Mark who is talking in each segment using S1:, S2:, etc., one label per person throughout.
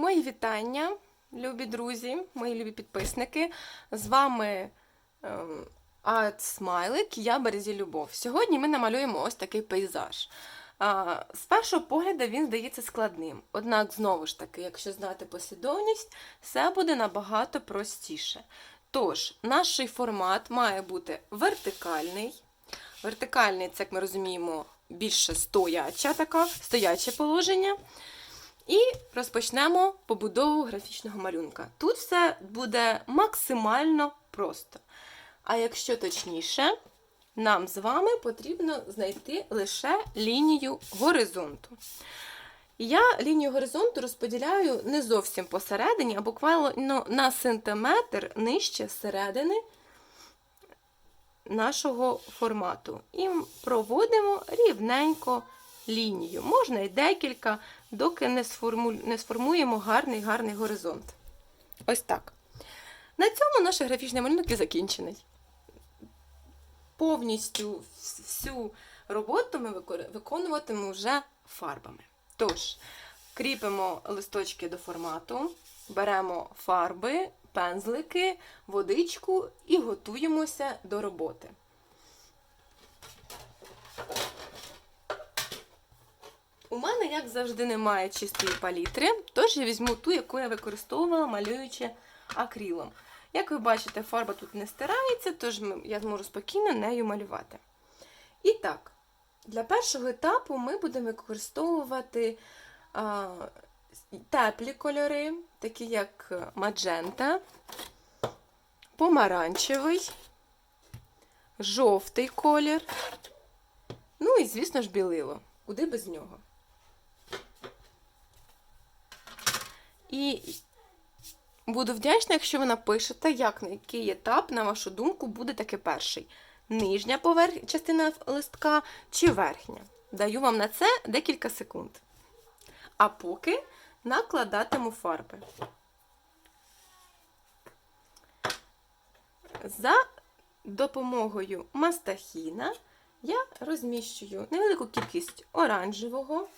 S1: Мої вітання, любі друзі, мої любі підписники. З вами ем, Арт Смайлик, я Березі Любов. Сьогодні ми намалюємо ось такий пейзаж. З першого погляду він здається складним. Однак, знову ж таки, якщо знати послідовність, все буде набагато простіше. Тож, наш формат має бути вертикальний. Вертикальний, це, як ми розуміємо, більше стояча така, стояче положення. І розпочнемо побудову графічного малюнка. Тут все буде максимально просто. А якщо точніше, нам з вами потрібно знайти лише лінію горизонту. Я лінію горизонту розподіляю не зовсім посередині, а буквально на сантиметр нижче середини нашого формату. І проводимо рівненько лінію. Можна і декілька, доки не, сформу... не сформуємо гарний гарний горизонт. Ось так. На цьому наш графічний малюнок і закінчений. Повністю всю роботу ми виконуватимемо вже фарбами. Тож, кріпимо листочки до формату, беремо фарби, пензлики, водичку і готуємося до роботи. У мене, як завжди, немає чистої палітри, тож я візьму ту, яку я використовувала, малюючи акрилом. Як ви бачите, фарба тут не стирається, тож я зможу спокійно нею малювати. І так, для першого етапу ми будемо використовувати а, теплі кольори, такі як маджента, помаранчевий, жовтий колір, ну і, звісно ж, білило. Куди без нього? І буду вдячна, якщо ви напишете, як на який етап, на вашу думку, буде таки перший. Нижня поверх... частина листка чи верхня. Даю вам на це декілька секунд. А поки накладатиму фарби. За допомогою мастахіна я розміщую невелику кількість оранжевого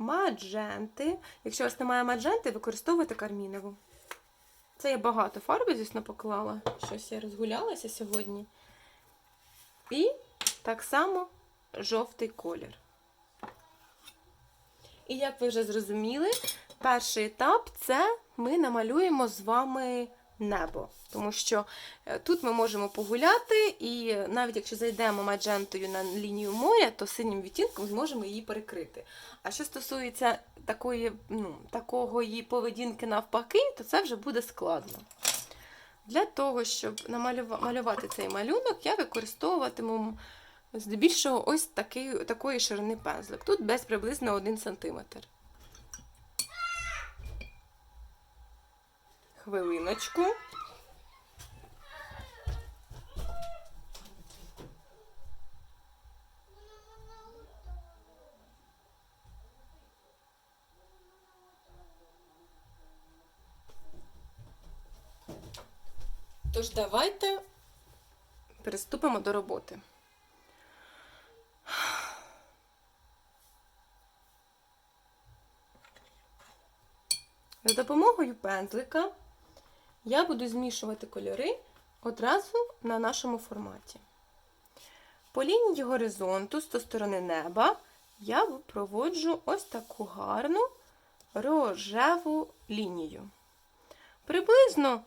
S1: мадженти. Якщо у вас немає мадженти, використовуйте кармінову. Це я багато фарби, звісно, поклала. Щось я розгулялася сьогодні. І так само жовтий колір. І як ви вже зрозуміли, перший етап це ми намалюємо з вами небо. Тому що е, тут ми можемо погуляти, і навіть якщо зайдемо маджентою на лінію моря, то синім відтінком зможемо її перекрити. А що стосується такої, ну, такого її поведінки навпаки, то це вже буде складно. Для того, щоб намалювати цей малюнок, я використовуватиму здебільшого ось такий, такої ширини пензлик. Тут десь приблизно 1 см. Хвилиночку. Тож давайте приступимо до роботи. За допомогою пензлика я буду змішувати кольори одразу на нашому форматі. По лінії горизонту з сторони неба я проводжу ось таку гарну рожеву лінію. Приблизно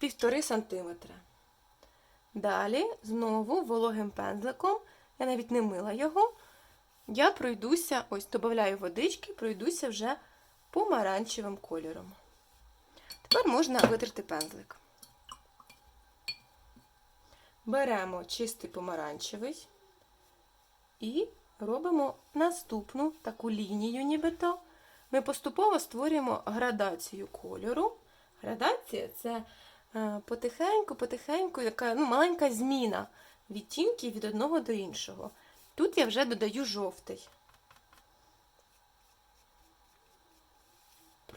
S1: 1,5 см. Далі, знову вологим пензликом, я навіть не мила його, я пройдуся, ось додаю водички, пройдуся вже помаранчевим кольором. Тепер можна витерти пензлик. Беремо чистий помаранчевий і робимо наступну таку лінію, нібито. Ми поступово створюємо градацію кольору. Градація це потихеньку-потихеньку, яка ну, маленька зміна відтінків від одного до іншого. Тут я вже додаю жовтий.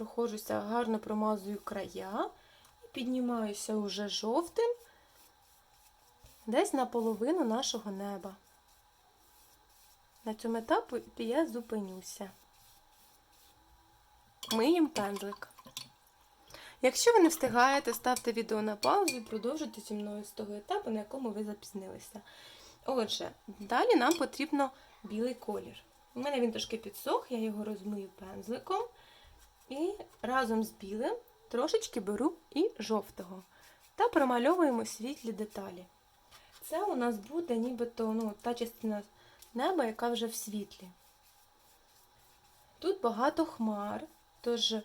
S1: Проходжуся, гарно промазую края і піднімаюся уже жовтим десь на половину нашого неба. На цьому етапі я зупинюся. миємо пензлик. Якщо ви не встигаєте, ставте відео на паузу і продовжуйте зі мною з того етапу, на якому ви запізнилися. Отже, далі нам потрібно білий колір. У мене він трошки підсох, я його розмию пензликом. І разом з білим трошечки беру і жовтого. Та промальовуємо світлі деталі. Це у нас буде нібито ну, та частина неба, яка вже в світлі. Тут багато хмар, тож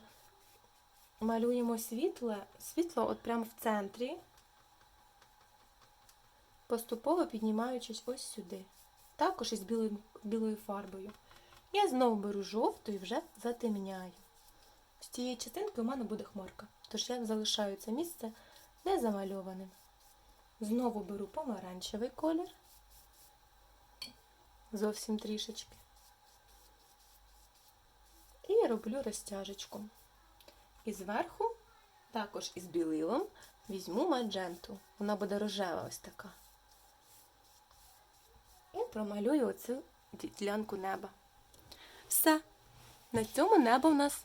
S1: малюємо світле, світло от прямо в центрі, поступово піднімаючись ось сюди. Також із білою, білою фарбою. Я знову беру жовту і вже затемняю. З цієї частинки у мене буде хмарка, тож я залишаю це місце незамальованим. Знову беру помаранчевий колір, зовсім трішечки. І роблю розтяжечку. І зверху, також із білилом, візьму мадженту. Вона буде рожева ось така. І промалюю оцю ділянку неба. Все. На цьому небо в нас,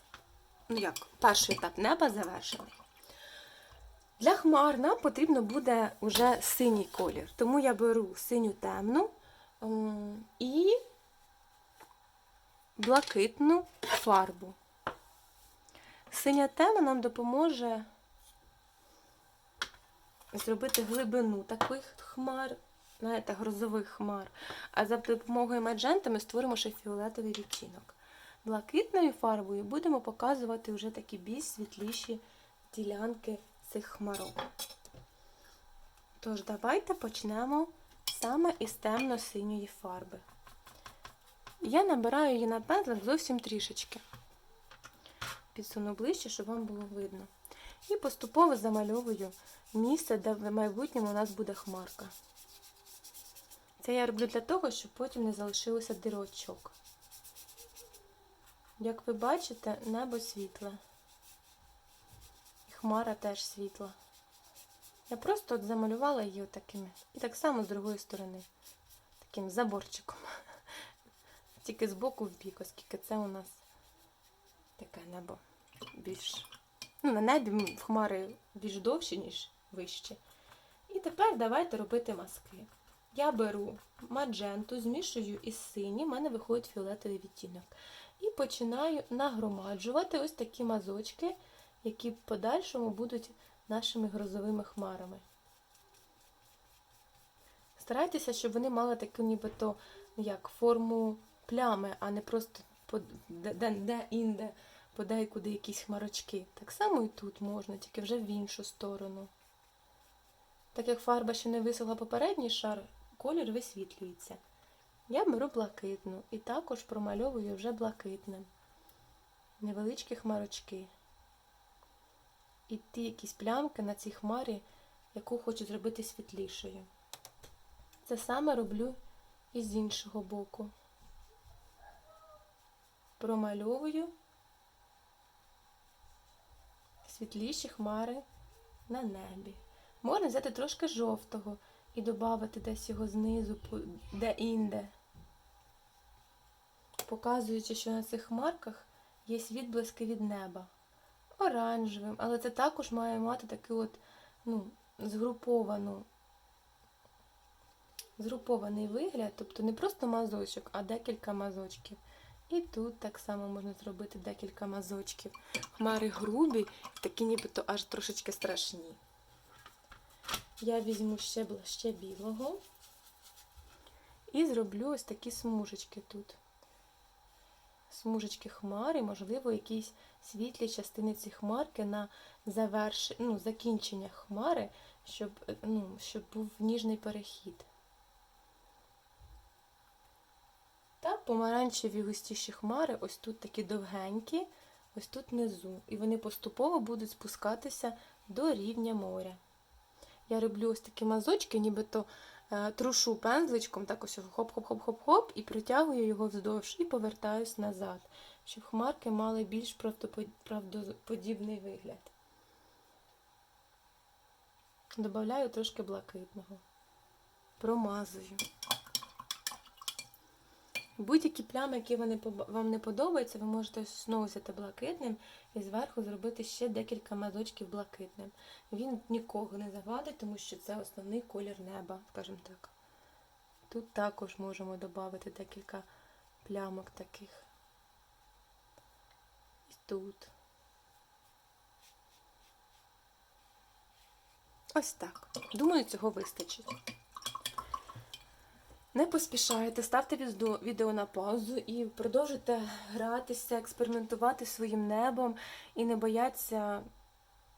S1: ну як, перший етап неба завершений. Для хмар нам потрібно буде вже синій колір. Тому я беру синю темну і блакитну фарбу. Синя тема нам допоможе зробити глибину таких хмар, знаєте, грозових хмар. А за допомогою мадженти ми створимо ще фіолетовий відтінок. Блакитною фарбою будемо показувати вже такі більш світліші ділянки цих хмарок. Тож, давайте почнемо саме із темно-синьої фарби. Я набираю її на пензлик зовсім трішечки. Підсуну ближче, щоб вам було видно. І поступово замальовую місце, де в майбутньому у нас буде хмарка. Це я роблю для того, щоб потім не залишилося дирочок. Як ви бачите, небо світле. І хмара теж світла. Я просто от замалювала її такими. І так само з другої сторони. Таким заборчиком. Тільки з боку в бік, оскільки це у нас таке небо більш. Ну, на небі хмари більш довші, ніж вищі. І тепер давайте робити маски. Я беру мадженту, змішую із синім, в мене виходить фіолетовий відтінок. І починаю нагромаджувати ось такі мазочки, які в подальшому будуть нашими грозовими хмарами. Старайтеся, щоб вони мали таку нібито як форму плями, а не просто де-інде подейкуди якісь хмарочки. Так само і тут можна, тільки вже в іншу сторону. Так як фарба ще не висохла попередній шар, колір висвітлюється. Я беру блакитну і також промальовую вже блакитним. Невеличкі хмарочки. І ті якісь плямки на цій хмарі, яку хочу зробити світлішою. Це саме роблю і з іншого боку. Промальовую світліші хмари на небі. Можна взяти трошки жовтого і додати десь його знизу, де-інде. Показуючи, що на цих хмарках є відблиски від неба. Оранжевим, але це також має мати такий от, ну, згруповану, згрупований вигляд, тобто не просто мазочок, а декілька мазочків. І тут так само можна зробити декілька мазочків. Хмари грубі, такі нібито аж трошечки страшні. Я візьму ще, ще білого і зроблю ось такі смужечки тут. Смужечки хмари, можливо, якісь світлі частини цієї хмарки на заверш... ну, закінчення хмари, щоб, ну, щоб був ніжний перехід. Та помаранчеві густіші хмари, ось тут такі довгенькі, ось тут внизу. І вони поступово будуть спускатися до рівня моря. Я роблю ось такі мазочки, нібито е, трушу пензличком, так ось хоп-хоп-хоп-хоп-хоп, і притягую його вздовж і повертаюсь назад, щоб хмарки мали більш правдоподібний вигляд. Добавляю трошки блакитного. Промазую. Будь-які плями, які вони вам не подобаються, ви можете знову взяти блакитним і зверху зробити ще декілька мазочків блакитним. Він нікого не завадить, тому що це основний колір неба, скажімо так. Тут також можемо додати декілька плямок таких. І тут. Ось так. Думаю, цього вистачить. Не поспішайте, ставте відео на паузу і продовжуйте гратися, експериментувати своїм небом і не бояться,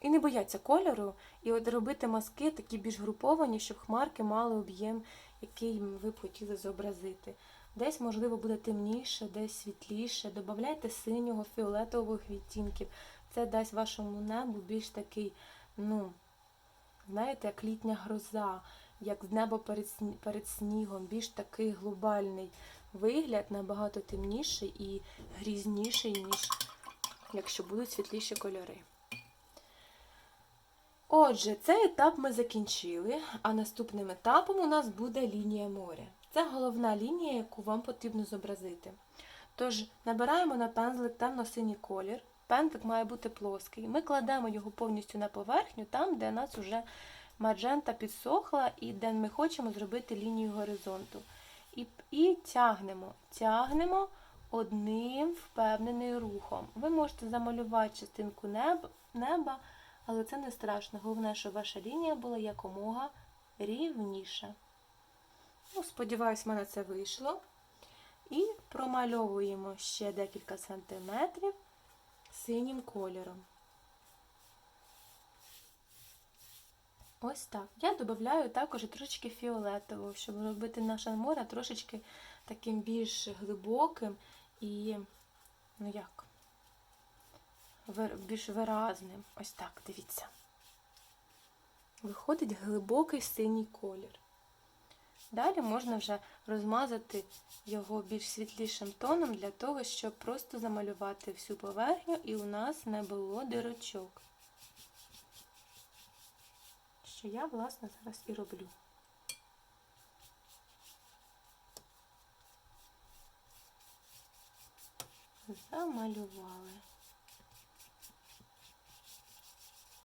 S1: і не бояться кольору, і от робити маски такі більш груповані, щоб хмарки мали об'єм, який ви б хотіли зобразити. Десь, можливо, буде темніше, десь світліше. Додавайте синього, фіолетових відтінків. Це дасть вашому небу більш такий, ну, знаєте, як літня гроза, як небо перед, перед снігом, більш такий глобальний вигляд, набагато темніший і грізніший, ніж якщо будуть світліші кольори. Отже, цей етап ми закінчили, а наступним етапом у нас буде лінія моря. Це головна лінія, яку вам потрібно зобразити. Тож набираємо на пензлик темно-синій колір. Пензлик має бути плоский. Ми кладемо його повністю на поверхню, там, де нас вже маджента підсохла і де ми хочемо зробити лінію горизонту. І, і тягнемо, тягнемо одним впевненим рухом. Ви можете замалювати частинку неба, але це не страшно. Головне, щоб ваша лінія була якомога рівніша. Ну, сподіваюсь, в мене це вийшло. І промальовуємо ще декілька сантиметрів синім кольором. Ось так. Я додаю також трошечки фіолетового, щоб робити наше море трошечки таким більш глибоким і, ну як, більш виразним. Ось так, дивіться. Виходить глибокий синій колір. Далі можна вже розмазати його більш світлішим тоном для того, щоб просто замалювати всю поверхню і у нас не було дирочок. Що я, власне, зараз і роблю. Замалювали.